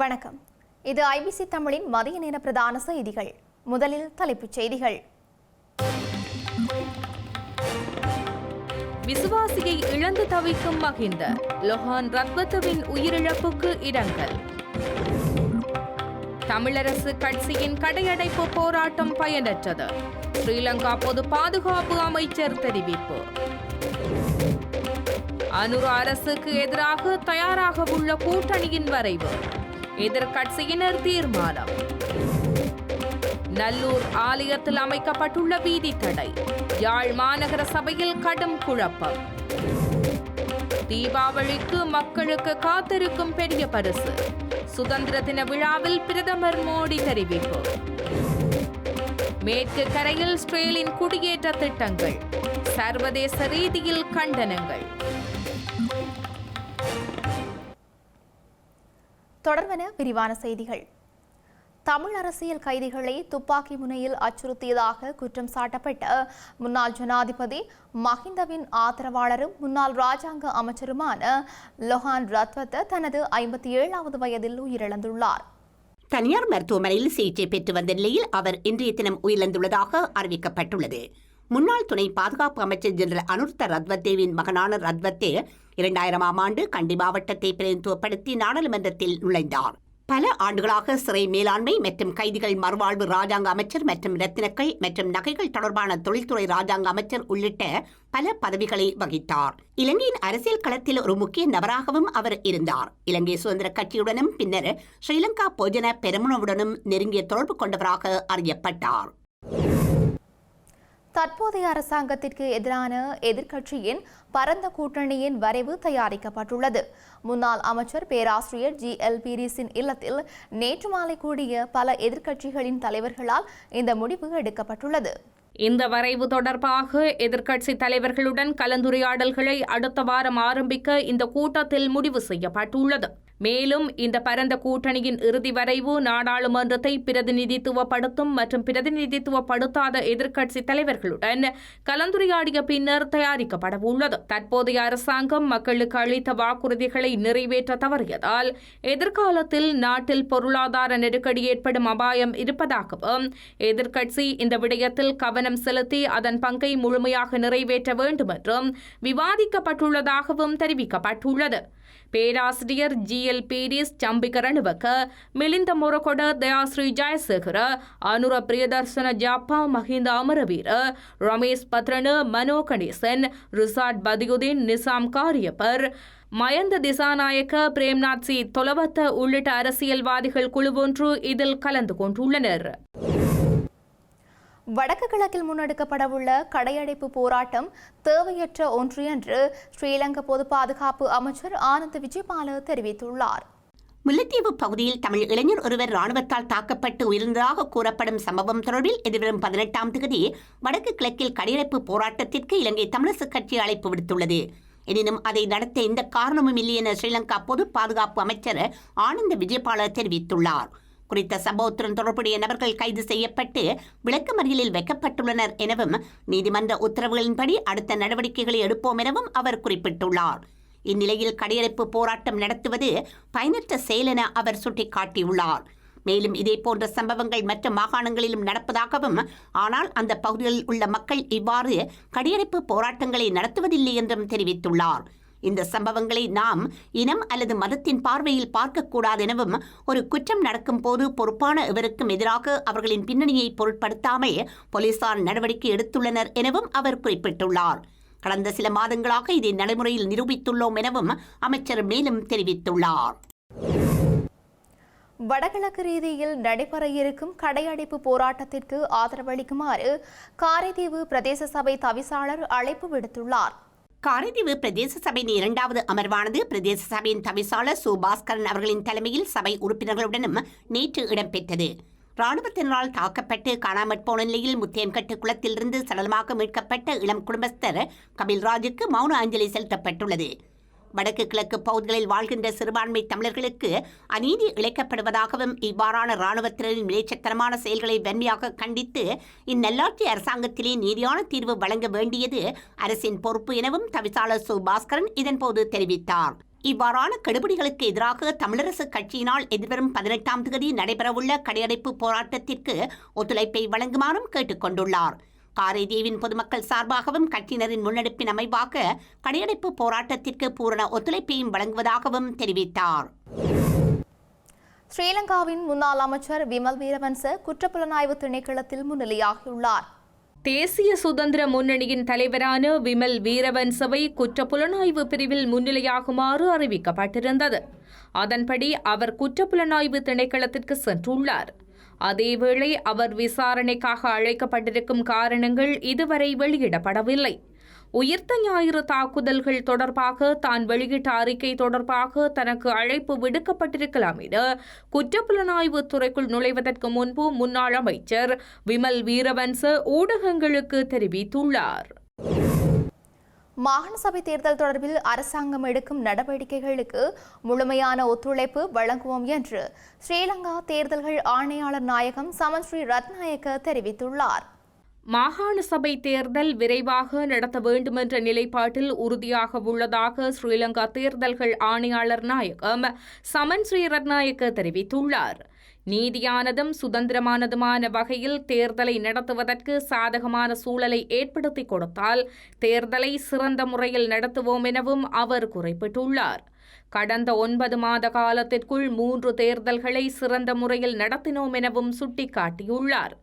வணக்கம். இது ஐபிசி தமிழின் மதிய நேர பிரதான செய்திகள். முதலில் தலைப்புச் செய்திகள். விசுவாசியை இழந்து தவிக்கும் மகிந்த லொஹான் ரத்வத்துவின் உயிரிழப்புக்கு இரங்கல் தமிழரசு கட்சியின் கடையடைப்பு போராட்டம் பயனற்றது. ஸ்ரீலங்கா பொது பாதுகாப்பு அமைச்சர் தெரிவிப்பு. அனுர அரசுக்கு எதிராக தயாராக உள்ள கூட்டணியின் வரைவு. எதிர்கட்சியினர் தீர்மானம். நல்லூர் ஆலயத்தில் அமைக்கப்பட்டுள்ள வீதி தடை யாழ் மாநகர சபையில் கடும் குழப்பம். தீபாவளிக்கு மக்களுக்கு காத்திருக்கும் பெரிய பரிசு. சுதந்திர தின விழாவில் பிரதமர் மோடி தெரிவிப்பு. மேற்கு கரையில் ஸ்ட்ரேலின் குடியேற்ற திட்டங்கள் சர்வதேச ரீதியில் கண்டனங்கள். தொடர்வன விரிவான செய்திகள். தமிழ் அரசியல் கைதிகளை துப்பாக்கி முனையில் அச்சுறுத்தியதாக குற்றம் சாட்டப்பட்ட முன்னாள் ஜனாதிபதி மஹிந்தவின் ஆதரவாளரும் முன்னாள் ராஜாங்க அமைச்சருமான லொஹான் ரத்வத் தனது ஐம்பத்தி ஏழாவது வயதில் உயிரிழந்துள்ளார். தனியார் மருத்துவமனையில் சிகிச்சை பெற்று வந்த நிலையில் அவர் இன்றைய தினம் உயிரிழந்துள்ளதாக அறிவிக்கப்பட்டுள்ளது. முன்னாள் துணை பாதுகாப்பு அமைச்சர் ஜெனரல் அனுர்த்த ரத்வத்தேவின் மகனான ரத்வத்தே இரண்டாயிரமாம் ஆண்டு கண்டி மாவட்டத்தை பிரதிநிதித்துவப்படுத்தி நாடாளுமன்றத்தில் நுழைந்தார். பல ஆண்டுகளாக சிறை மேலாண்மை மற்றும் கைதிகள் மறுவாழ்வு ராஜாங்க அமைச்சர் மற்றும் ரத்தினக்கள் மற்றும் நகைகள் தொடர்பான தொழில்துறை ராஜாங்க அமைச்சர் உள்ளிட்ட பல பதவிகளை வகித்தார். இலங்கையின் அரசியல் களத்தில் ஒரு முக்கிய நபராகவும் அவர் இருந்தார். இலங்கை சுதந்திர கட்சியுடனும் பின்னர் ஸ்ரீலங்கா பொஜன பெருமனவுடனும் நெருங்கிய தொடர்பு கொண்டவராக அறியப்பட்டார். தற்போதைய அரசாங்கத்திற்கு எதிரான எதிர்க்கட்சியின் பரந்த கூட்டணியின் வரைவு தயாரிக்கப்பட்டுள்ளது. முன்னாள் அமைச்சர் பேராசிரியர் ஜி. எல். பீரிஸின் இல்லத்தில் நேற்று மாலை கூடிய பல எதிர்க்கட்சிகளின் தலைவர்களால் இந்த முடிவு எடுக்கப்பட்டுள்ளது. இந்த வரைவு தொடர்பாக எதிர்க்கட்சி தலைவர்களுடன் கலந்துரையாடல்களை அடுத்த வாரம் ஆரம்பிக்க இந்த கூட்டத்தில் முடிவு செய்யப்பட்டுள்ளது. மேலும் இந்த பரந்த கூட்டணியின் இறுதி வரைவு நாடாளுமன்றத்தை பிரதிநிதித்துவப்படுத்தும் மற்றும் பிரதிநிதித்துவப்படுத்தாத எதிர்க்கட்சி தலைவர்களுடன் கலந்துரையாடிய பின்னர் தயாரிக்கப்படவுள்ளது தற்போதைய அரசாங்கம் மக்களுக்கு அளித்த வாக்குறுதிகளை நிறைவேற்ற தவறியதால் எதிர்காலத்தில் நாட்டில் பொருளாதார நெருக்கடி ஏற்படும் அபாயம் இருப்பதாகவும் எதிர்க்கட்சி இந்த விடயத்தில் கவனம் செலுத்தி அதன் பங்கை முழுமையாக நிறைவேற்ற வேண்டும் என்றும் விவாதிக்கப்பட்டுள்ளதாகவும் தெரிவிக்கப்பட்டுள்ளது. பேராசிரியர் ஜி எல் பீரிஸ் சம்பிகரணுவக்கு மிலிந்த முரகொட தயாஸ்ரீ ஜயசேகர அனுர பிரியதர்சன ஜாப்பா மஹிந்த அமரவீர ரமேஷ் பத்ரனு மனோ கணேசன் ரிசார்ட் பதியுதீன் நிசாம் காரியப்பர் மயந்த திசாநாயக்க பிரேம்நாத் சி தொலவத்த உள்ளிட்ட அரசியல்வாதிகள் குழு ஒன்று இதில் கலந்து கொண்டுள்ளனர். வடக்கு கிழக்கில் முன்னெடுக்கப்படவுள்ள கடையடைப்பு போராட்டம் தேவையற்ற ஒன்று என்று ஸ்ரீலங்கா பொது பாதுகாப்பு அமைச்சர் ஆனந்த் விஜயபால தெரிவித்துள்ளார். முல்லைத்தீவு பகுதியில் தமிழ் இளைஞர் ஒருவர் ராணுவத்தால் தாக்கப்பட்டு உயிர்ந்ததாக கூறப்படும் சம்பவம் தொடர்பில் எதிர்வரும் பதினெட்டாம் தேதி வடக்கு கிழக்கில் கடையடைப்பு போராட்டத்திற்கு இலங்கை தமிழரசு கட்சி அழைப்பு விடுத்துள்ளது. எனினும் அதை நடத்த எந்த காரணமும் இல்லை என ஸ்ரீலங்கா பொது பாதுகாப்பு அமைச்சர் ஆனந்த விஜயபால தெரிவித்துள்ளார். குறித்த சம்பவத்துடன் தொடர்புடைய நபர்கள் கைது செய்யப்பட்டு விளக்கமறியலில் வைக்கப்பட்டுள்ளனர் எனவும் நீதிமன்ற உத்தரவுகளின்படி அடுத்த நடவடிக்கைகளை எடுப்போம் எனவும் அவர் குறிப்பிட்டுள்ளார். இந்நிலையில் கடையடைப்பு போராட்டம் நடத்துவது பயனற்ற செயல் என அவர் சுட்டிக்காட்டியுள்ளார். மேலும் இதே போன்ற சம்பவங்கள் மற்ற மாகாணங்களிலும் நடப்பதாகவும் ஆனால் அந்த பகுதிகளில் உள்ள மக்கள் இவ்வாறு கடியடைப்பு போராட்டங்களை நடத்துவதில்லை என்றும் தெரிவித்துள்ளார். இந்த சம்பவங்களை நாம் இனம் அல்லது மதத்தின் பார்வையில் பார்க்கக்கூடாது எனவும் ஒரு குற்றம் நடக்கும் போது பொறுப்பான எவருக்கும் எதிராக அவர்களின் பின்னணியை பொருட்படுத்தாமல் போலீசார் நடவடிக்கை எடுத்துள்ளனர் எனவும் அவர் குறிப்பிட்டுள்ளார். கடந்த சில மாதங்களாக இதை நடைமுறையில் நிரூபித்துள்ளோம் எனவும் அமைச்சர் மேலும் தெரிவித்துள்ளார். வடகிழக்கு ரீதியில் நடைபெற இருக்கும் கடையடைப்பு போராட்டத்திற்கு ஆதரவளிக்குமாறு காரைதீவு பிரதேச சபை தவிசாளர் அழைப்பு விடுத்துள்ளார். காரைதீவு பிரதேச சபையின் இரண்டாவது அமர்வானது பிரதேச சபையின் தவிசாளர் சு பாஸ்கரன் அவர்களின் தலைமையில் சபை உறுப்பினர்களுடனும் நேற்று இடம்பெற்றது. இராணுவத்தினரால் தாக்கப்பட்டு காணாமற் போன நிலையில் முத்தியன்கட்டு குளத்திலிருந்து சடலமாக மீட்கப்பட்ட இளம் குடும்பஸ்தர் கபில்ராஜுக்கு மௌன அஞ்சலி செலுத்தப்பட்டுள்ளது. வடக்கு கிழக்கு பகுதிகளில் வாழ்கின்ற சிறுபான்மை தமிழர்களுக்கு அநீதி இழைக்கப்படுவதாகவும் இவ்வாறான இராணுவத்தினரின் விளைச்சத்தனமான செயல்களை வன்மையாக கண்டித்து இந்நல்லாட்சி அரசாங்கத்திலே நீதியான தீர்வு வழங்க வேண்டியது அரசின் பொறுப்பு எனவும் தவிசாளர் சு பாஸ்கரன் இதன்போது தெரிவித்தார். இவ்வாறான கெடுபிடிகளுக்கு எதிராக தமிழரசு கட்சியினால் எதிர்வரும் பதினெட்டாம் தேதி நடைபெறவுள்ள கடையடைப்பு போராட்டத்திற்கு ஒத்துழைப்பை வழங்குமாறும் கேட்டுக்கொண்டுள்ளார். காரைதீவின் பொதுமக்கள் சார்பாகவும் கட்சியினரின் முன்னெடுப்பின் அமைவாக கடையடைப்பு போராட்டத்திற்கு பூரண ஒத்துழைப்பையும் வழங்குவதாகவும் தெரிவித்தார். ஸ்ரீலங்காவின் முன்னாள் அமைச்சர் விமல் வீரவன்ச குற்றப்புலனாய்வு திணைக்களத்தில் முன்னிலையாகியுள்ளார். தேசிய சுதந்திர முன்னணியின் தலைவரான விமல் வீரவன்சவை குற்றப்புலனாய்வு பிரிவில் முன்னிலையாகுமாறு அறிவிக்கப்பட்டிருந்தது. அதன்படி அவர் குற்றப்புலனாய்வு திணைக்களத்திற்கு சென்றுள்ளார். அதேவேளை அவர் விசாரணைக்காக அழைக்கப்பட்டிருக்கும் காரணங்கள் இதுவரை வெளியிடப்படவில்லை. உயிர்த்த ஞாயிறு தாக்குதல்கள் தொடர்பாக தான் வெளியிட்ட அறிக்கை தொடர்பாக தனக்கு அழைப்பு விடுக்கப்பட்டிருக்கலாம் என குற்றப்புலனாய்வு துறைக்குள் நுழைவதற்கு முன்பு முன்னாள் அமைச்சர் விமல் வீரவன்ச ஊடகங்களுக்கு தெரிவித்துள்ளார். மாகாண சபை தேர்தல் தொடர்பில் அரசாங்கம் எடுக்கும் நடவடிக்கைகளுக்கு முழுமையான ஒத்துழைப்பு வழங்குவோம் என்று ஸ்ரீலங்கா தேர்தல்கள் ஆணையாளர் நாயகம் சமன் ஸ்ரீ ரத்நாயக்க தெரிவித்துள்ளார். மாகாண சபை தேர்தல் விரைவாக நடத்த வேண்டுமென்ற நிலைப்பாட்டில் உறுதியாக உள்ளதாக ஸ்ரீலங்கா தேர்தல்கள் ஆணையாளர் நாயகம் சமன் ஸ்ரீ ரத்நாயக்க தெரிவித்துள்ளார். நீதியானதும் சுதந்திரமானதுமான வகையில் தேர்தலை நடத்துவதற்கு சாதகமான சூழலை ஏற்படுத்தி கொடுத்தால் தேர்தலை சிறந்த முறையில் நடத்துவோம் எனவும் அவர் குறிப்பிட்டுள்ளார். கடந்த ஒன்பது மாத காலத்திற்குள் மூன்று தேர்தல்களை சிறந்த முறையில் நடத்தினோம் எனவும் சுட்டிக்காட்டியுள்ளார்.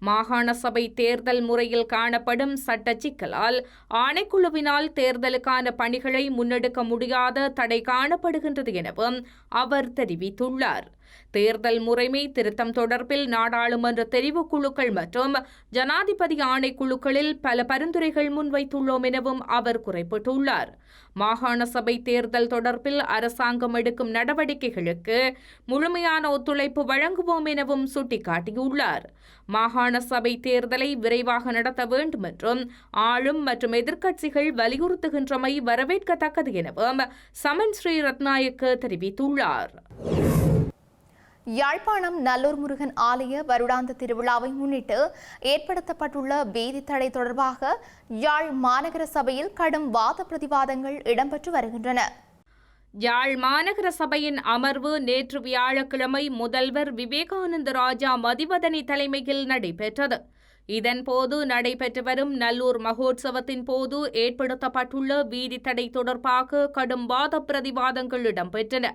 மாகாண சபை தேர்தல் முறையில் காணப்படும் சட்ட சிக்கலால் ஆணைக்குழுவினால் தேர்தலுக்கான பணிகளை முன்னெடுக்க முடியாத தடை காணப்படுகின்றது எனவும் அவர் தெரிவித்துள்ளார். தேர்தல் முறைமை திருத்தம் தொடர்பில் நாடாளுமன்ற தெரிவுக்குழுக்கள் மற்றும் ஜனாதிபதி ஆணைக்குழுக்களில் பல பரிந்துரைகள் முன்வைத்துள்ளோம் எனவும் அவர் குறிப்பிட்டுள்ளார். மாகாண சபை தேர்தல் தொடர்பில் அரசாங்கம் எடுக்கும் நடவடிக்கைகளுக்கு முழுமையான ஒத்துழைப்பு வழங்குவோம் எனவும் சுட்டிக்காட்டியுள்ளார். மாகாண சபை தேர்தலை விரைவாக நடத்த வேண்டும் என்றும் ஆளும் மற்றும் எதிர்க்கட்சிகள் வலியுறுத்துகின்றமை வரவேற்கத்தக்கது எனவும் சமன் ஸ்ரீ ரத்நாயக்க தெரிவித்துள்ளார். யாழ்ப்பாணம் நல்லூர் முருகன் ஆலய வருடாந்த திருவிழாவை முன்னிட்டு ஏற்படுத்தப்பட்டுள்ள வேதி தடை தொடர்பாக யாழ் மாநகர சபையில் கடும் வாத பிரதிவாதங்கள் இடம்பெற்று வருகின்றன. யாழ் மாநகர சபையின் அமர்வு நேற்று வியாழக்கிழமை முதல்வர் விவேகானந்த ராஜா மதிவதனி தலைமையில் நடைபெற்றது. இதன்போது நடைபெற்று வரும் நல்லூர் மகோத்சவத்தின் போது ஏற்படுத்தப்பட்டுள்ள வீதி தடை தொடர்பாக கடும் வாத பிரதிவாதங்கள் இடம்பெற்றன.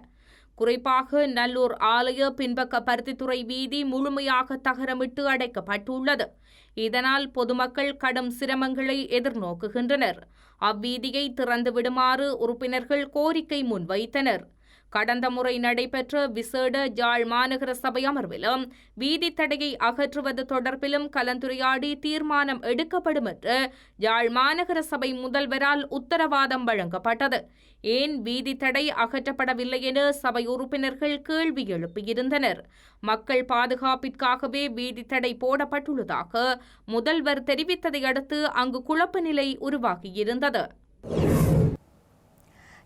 குறிப்பாக நல்லூர் ஆலய பின்பக்க பருத்தித்துறை வீதி முழுமையாக தகரமிட்டு அடைக்கப்பட்டுள்ளது. இதனால் பொதுமக்கள் கடும் சிரமங்களை எதிர்நோக்குகின்றனர். அவ்வீதியை திறந்து விடுமாறு உறுப்பினர்கள் கோரிக்கை முன்வைத்தனர். கடந்த முறை நடைபெற்ற விசேட ஜாழ் மாநகர சபை அமர்விலும் வீதி தடையை அகற்றுவது தொடர்பிலும் கலந்துரையாடி தீர்மானம் எடுக்கப்படும் என்று யாழ் மாநகர சபை முதல்வரால் உத்தரவாதம் வழங்கப்பட்டது. ஏன் வீதி தடை அகற்றப்படவில்லை என சபை உறுப்பினர்கள் கேள்வி எழுப்பியிருந்தனர். மக்கள் பாதுகாப்பிற்காகவே வீதி தடை போடப்பட்டுள்ளதாக முதல்வர் தெரிவித்ததை அடுத்து அங்கு குழப்ப நிலை உருவாகியிருந்தது.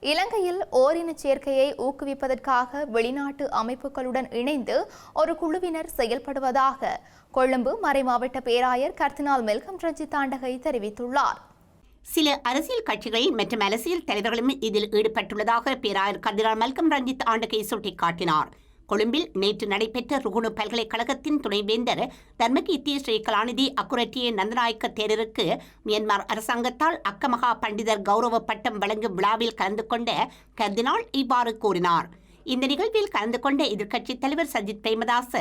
இலங்கையில் ஓரின சேர்க்கையை ஊக்குவிப்பதற்காக வெளிநாட்டு அமைப்புகளுடன் இணைந்து ஒரு குழுவினர் செயல்படுவதாக கொழும்பு மறைமாவட்ட பேராயர் கர்தினால் மெல்கம் ரஞ்சித் தாண்டகை தெரிவித்துள்ளார். சில அரசியல் கட்சிகள் மற்றும் அரசியல் தலைவர்களும் இதில் ஈடுபட்டுள்ளதாக பேராயர் கர்தினால் மல்கம் ரஞ்சித் ஆண்டகை சுட்டிக்காட்டினார். கொழும்பில் நேற்று நடைபெற்ற ருகுணு பல்கலைக்கழகத்தின் துணைவேந்தர் தர்மகீர்த்தி ஸ்ரீ கலாநிதி அக்குரட்டிய நந்தநாயக்க தேரருக்கு மியான்மர் அரசாங்கத்தால் அக்கமகா பண்டிதர் கௌரவ பட்டம் வழங்கும் விழாவில் கலந்து கொண்ட கர்தினால் இவ்வாறு கூறினார். இந்த நிகழ்வில் கலந்து கொண்ட எதிர்க்கட்சித் தலைவர் சஜித் பிரேமதாச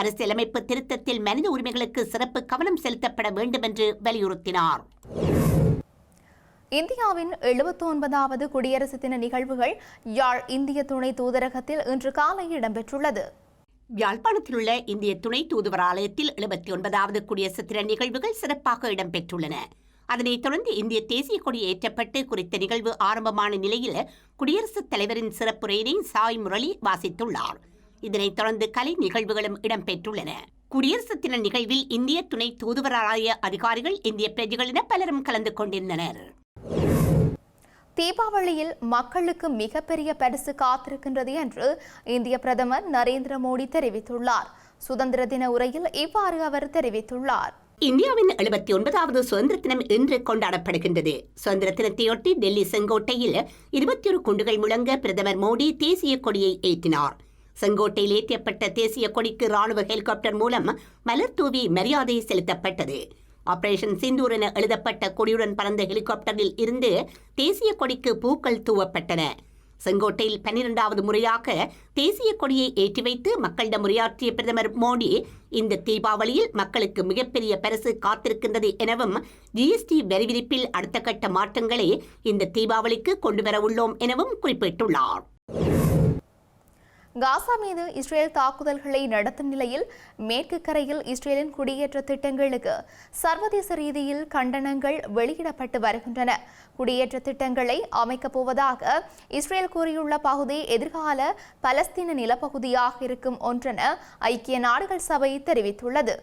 அரசியலமைப்பு திருத்தத்தில் மனித உரிமைகளுக்கு சிறப்பு கவனம் செலுத்தப்பட வேண்டும் என்று வலியுறுத்தினார். இந்தியாவின் எழுபத்தி ஒன்பதாவது குடியரசு தின நிகழ்வுகள் யாழ் இந்திய துணை தூதரகத்தில் இன்று காலை இடம்பெற்றுள்ளது. யாழ்ப்பாணத்தில் உள்ள இந்திய துணை தூதுவர் ஆலயத்தில் எழுபத்தி ஒன்பதாவது குடியரசு தின நிகழ்வுகள் சிறப்பாக இடம்பெற்றுள்ளன. அதனைத் தொடர்ந்து இந்திய தேசிய கொடி ஏற்றப்பட்டு குறித்த நிகழ்வு ஆரம்பமான நிலையில் குடியரசுத் தலைவரின் சிறப்புரையினை சாய் முரளி வாசித்துள்ளார். இதனைத் தொடர்ந்து கலை நிகழ்வுகளும் இடம்பெற்றுள்ளன. குடியரசு தின நிகழ்வில் இந்திய துணை தூதுவராலய அதிகாரிகள் இந்திய பிரஜைகள் என பலரும் கலந்து கொண்டிருந்தனர். தீபாவளியில் மக்களுக்கு மிகப்பெரிய பரிசு காத்திருக்கின்றது என்று இந்திய பிரதமர் நரேந்திர மோடி தெரிவித்துள்ளார். சுதந்திர தின உரையில் இவ்வாறு அவர் தெரிவித்துள்ளார். இந்தியாவின் எழுபத்தி ஒன்பதாவது சுதந்திர தினம் இன்று கொண்டாடப்படுகின்றது. சுதந்திர தினத்தையொட்டி டெல்லி செங்கோட்டையில் இருபத்தி ஒரு குண்டுகள் முழங்க பிரதமர் மோடி தேசிய கொடியை ஏற்றினார். செங்கோட்டையில் ஏற்றப்பட்ட தேசிய கொடிக்கு ராணுவ ஹெலிகாப்டர் மூலம் மலர் தூவி மரியாதை செலுத்தப்பட்டது. ஆபரேஷன் சிந்தூர் என எழுதப்பட்ட கொடியுடன் பறந்த ஹெலிகாப்டரில் இருந்து தேசிய கொடிக்கு பூக்கள் தூவப்பட்டன. செங்கோட்டையில் பன்னிரெண்டாவது முறையாக தேசிய கொடியை ஏற்றி வைத்து மக்களிடம் உரையாற்றிய பிரதமர் மோடி இந்த தீபாவளியில் மக்களுக்கு மிகப்பெரிய பரிசு காத்திருக்கின்றது எனவும் ஜிஎஸ்டி வரி விதிப்பில் அடுத்த கட்ட மாற்றங்களை இந்த தீபாவளிக்கு கொண்டுவர உள்ளோம் எனவும் குறிப்பிட்டுள்ளார். காசா மீது இஸ்ரேல் தாக்குதல்களை நடத்தும் நிலையில் மேற்கு கரையில் இஸ்ரேலின் குடியேற்ற திட்டங்களுக்கு சர்வதேச ரீதியில் கண்டனங்கள் வெளியிடப்பட்டு வருகின்றன. குடியேற்ற திட்டங்களை அமைக்கப் போவதாக இஸ்ரேல் கூறியுள்ள பகுதி எதிர்கால பலஸ்தீன நிலப்பகுதியாக இருக்கும் ஒன்றென ஐக்கிய நாடுகள் சபை தெரிவித்துள்ளது.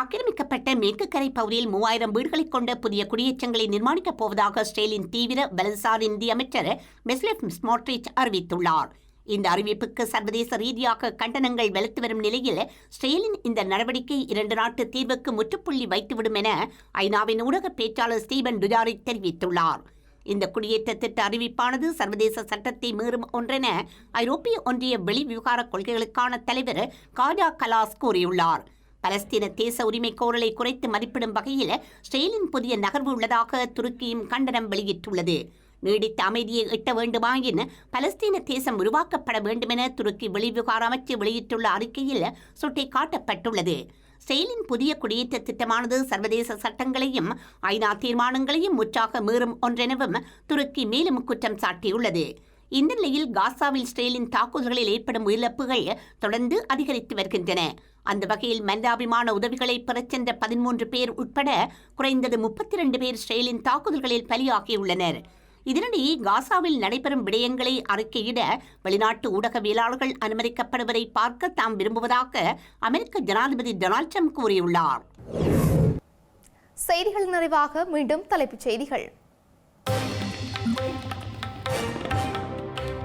ஆக்கிரமிக்கப்பட்ட மேற்கு கரை பகுதியில் மூவாயிரம் வீடுகளை கொண்ட புதிய குடியேற்றங்களை நிர்மாணிக்கப் போவதாக இஸ்ரேலின் தீவிர வலதுசாரி இந்திய அமைச்சர் மெஸ்லெஃப் ஸ்மோட்ரிச் அறிவித்துள்ளார். இந்த அறிவிப்புக்கு சர்வதேச ரீதியாக கண்டனங்கள் வெளுத்து வரும் நிலையில் ஸ்ரேலின் இந்த நடவடிக்கை இரண்டு நாட்டு தீர்வுக்கு முற்றுப்புள்ளி வைத்துவிடும் என ஐநாவின் ஊடக பேச்சாளர் ஸ்டீபன் டுஜாரிக் தெரிவித்துள்ளார். இந்த குடியேற்ற திட்ட அறிவிப்பானது சர்வதேச சட்டத்தை மீறும் ஒன்றென ஐரோப்பிய ஒன்றிய வெளிவிவகார கொள்கைகளுக்கான தலைவர் காஜா கலாஸ் கூறியுள்ளார். பலஸ்தீன தேச உரிமை கோரலை குறைத்து மதிப்பிடும் வகையில் ஸ்ரேலின் புதிய நகர்வு உள்ளதாக துருக்கியும் கண்டனம் வெளியிட்டுள்ளது. நீடித்த அமைதியை எட்ட வேண்டுமாயின் பலஸ்தீன தேசம் உருவாக்கப்பட வேண்டுமென துருக்கி வெளிவிவகார அமைச்சு வெளியிட்டுள்ள அறிக்கையில் சுட்டிக்காட்டப்பட்டுள்ளது. செயலின் புதிய குடியேற்ற திட்டமானது சர்வதேச சட்டங்களையும் ஐநா தீர்மானங்களையும் முற்றாக மீறும் ஒன்றெனவும் துருக்கி மேலும் குற்றம் சாட்டியுள்ளது. இந்த நிலையில் காசாவில் இஸ்ரேலின் தாக்குதல்களில் ஏற்படும் உயிரிழப்புகள் தொடர்ந்து அதிகரித்து வருகின்றன. அந்த வகையில் மனிதாபிமான உதவிகளை பெறச் சென்ற பதிமூன்று பேர் உட்பட குறைந்தது முப்பத்தி இரண்டு பேர் இஸ்ரேலின் தாக்குதல்களில் பலியாகியுள்ளனர். இதனிடையே காசாவில் நடைபெறும் விடயங்களை அறிக்கையிட வெளிநாட்டு ஊடகவியலாளர்கள் அனுமதிக்கப்படுவதை பார்க்க தாம் விரும்புவதாக அமெரிக்க ஜனாதிபதி டொனால்ட் ட்ரம்ப் கூறியுள்ளார். செய்திகள் நிறைவாக மீண்டும் தலைப்புச் செய்திகள்.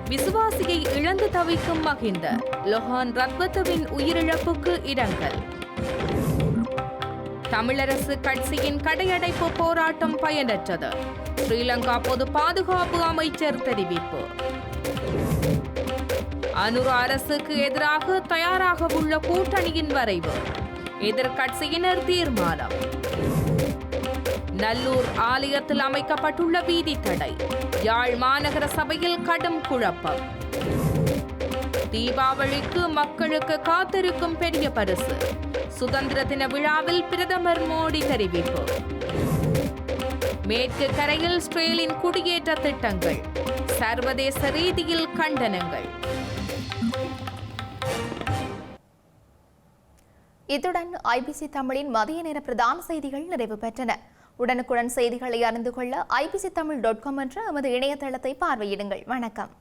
விசுவாசியை இழந்து தவிக்கும் மகிந்த லொஹான் ரத்வத்துவின் உயிரிழப்புக்கு இரங்கல் தமிழரசு கட்சியின் கடையடைப்பு போராட்டம் பயனற்றது. ஸ்ரீலங்கா பொது பாதுகாப்பு அமைச்சர் தெரிவிப்பு. அனுர அரசுக்கு எதிராக தயாராக உள்ள கூட்டணியின் வரைவு. எதிர்கட்சியினர் தீர்மானம். நல்லூர் ஆலயத்தில் அமைக்கப்பட்டுள்ள வீதி தடை. யாழ் மாநகர சபையில் கடும் குழப்பம். தீபாவளிக்கு மக்களுக்கு காத்திருக்கும் பெரிய பரிசு. சுதந்திர தின விழாவில் பிரதமர் மோடி தெரிவிப்பு. மேற்கு கரையில் இஸ்ரேலின் குடியேற்ற திட்டங்கள் சர்வதேச ரீதியில் கண்டனங்கள். இத்துடன் ஐபிசி தமிழின் மதிய நேர பிரதான செய்திகள் நிறைவு பெற்றன. உடனுக்குடன் செய்திகளை அறிந்து கொள்ள ஐபிசி தமிழ் டாட் காம் என்ற எமது இணையதளத்தை பார்வையிடுங்கள். வணக்கம்.